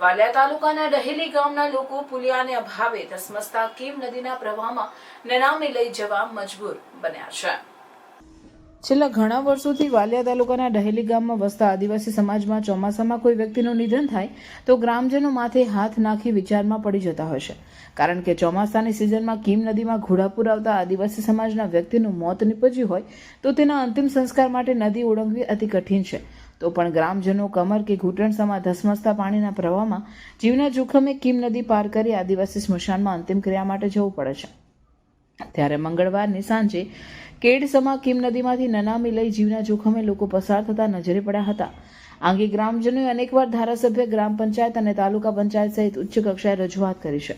વાલિયા તાલુકાના ડહેલી ગામના લોકો પુલિયાને અભાવે ધસમસતા કીમ નદીના પ્રવાહમાં નનામે લઈ જવા મજબૂર બન્યા છે. છેલ્લા ઘણા વર્ષોથી વાલિયા તાલુકાના ડહેલી ગામમાં વસતા આદિવાસી સમાજમાં ચોમાસામાં કોઈ વ્યક્તિનું નિધન થાય તો ગ્રામજનો માથે હાથ નાખી વિચારમાં પડી જતા હોય છે. કારણ કે ચોમાસાની સિઝનમાં કીમ નદીમાં ઘોડાપુર આવતા આદિવાસી સમાજના વ્યક્તિનું મોત નીપજ્યું હોય તો તેના અંતિમ સંસ્કાર માટે નદી ઓળંગવી અતિ કઠિન છે. તો પણ ગ્રામજનો કમર કે ઘૂંટણસામાં ધસમસતા પાણીના પ્રવાહમાં જીવના જોખમે કીમ નદી પાર કરી આદિવાસી સ્મશાનમાં અંતિમ ક્રિયા માટે જવું પડે છે. ત્યારે મંગળવારની સાંજે કેડસમા કીમ નદીમાંથી નનામી લઈ જીવના જોખમે લોકો પસાર થતા નજરે પડ્યા હતા. આ અંગે ગ્રામજનોએ અનેકવાર ધારાસભ્ય, ગ્રામ પંચાયત અને તાલુકા પંચાયત સહિત ઉચ્ચ કક્ષાએ રજૂઆત કરી છે.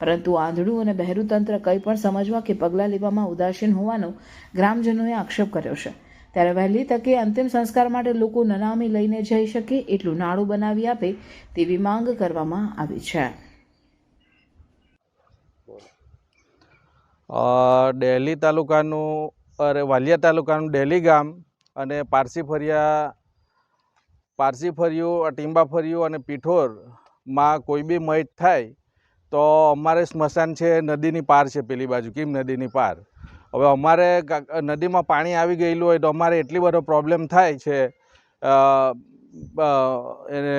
પરંતુ આંધળું અને બહેરું તંત્ર કંઈ પણ સમજવા કે પગલાં લેવામાં ઉદાસીન હોવાનો ગ્રામજનોએ આક્ષેપ કર્યો છે. ત્યારે વહેલી તકે અંતિમ સંસ્કાર માટે લોકો નનામી લઈને જઈ શકે એટલું નાણું બનાવી આપે તેવી માંગ કરવામાં આવી છે. ડેલી તાલુકાનું, અરે, વાલિયા તાલુકાનું ડેલી ગામ અને પારસી ફરિયા, પારસી ફર્યું ટીંબા ફર્યું અને પીઠોરમાં કોઈ બી મૈત થાય તો અમારે સ્મશાન છે, નદીની પાર છે પેલી બાજુ. કેમ નદીની પાર? હવે અમારે નદીમાં પાણી આવી ગયેલું હોય તો અમારે એટલી બધો પ્રોબ્લેમ થાય છે. એને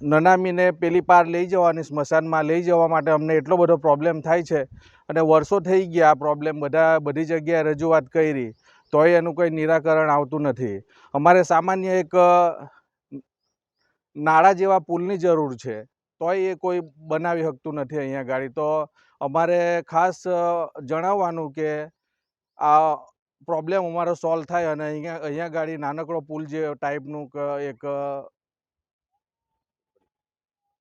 નનામીને પેલી પાર લઈ જવાની, સ્મશાનમાં લઈ જવા માટે અમને એટલો બધો પ્રોબ્લેમ થાય છે. અને વર્ષો થઈ ગયા પ્રોબ્લેમ બધા, બધી જગ્યાએ રજૂઆત કરી, તોય એનું કંઈ નિરાકરણ આવતું નથી. અમારે સામાન્ય એક નાળા જેવા પુલની જરૂર છે. તોય એ કોઈ બનાવી શકતું નથી અહીંયા ગાડી. તો અમારે ખાસ જણાવવાનું કે આ પ્રોબ્લેમ અમારો સોલ્વ થાય અને અહીંયા અહીંયા ગાડી નાનકડો પુલ જે ટાઈપનું એક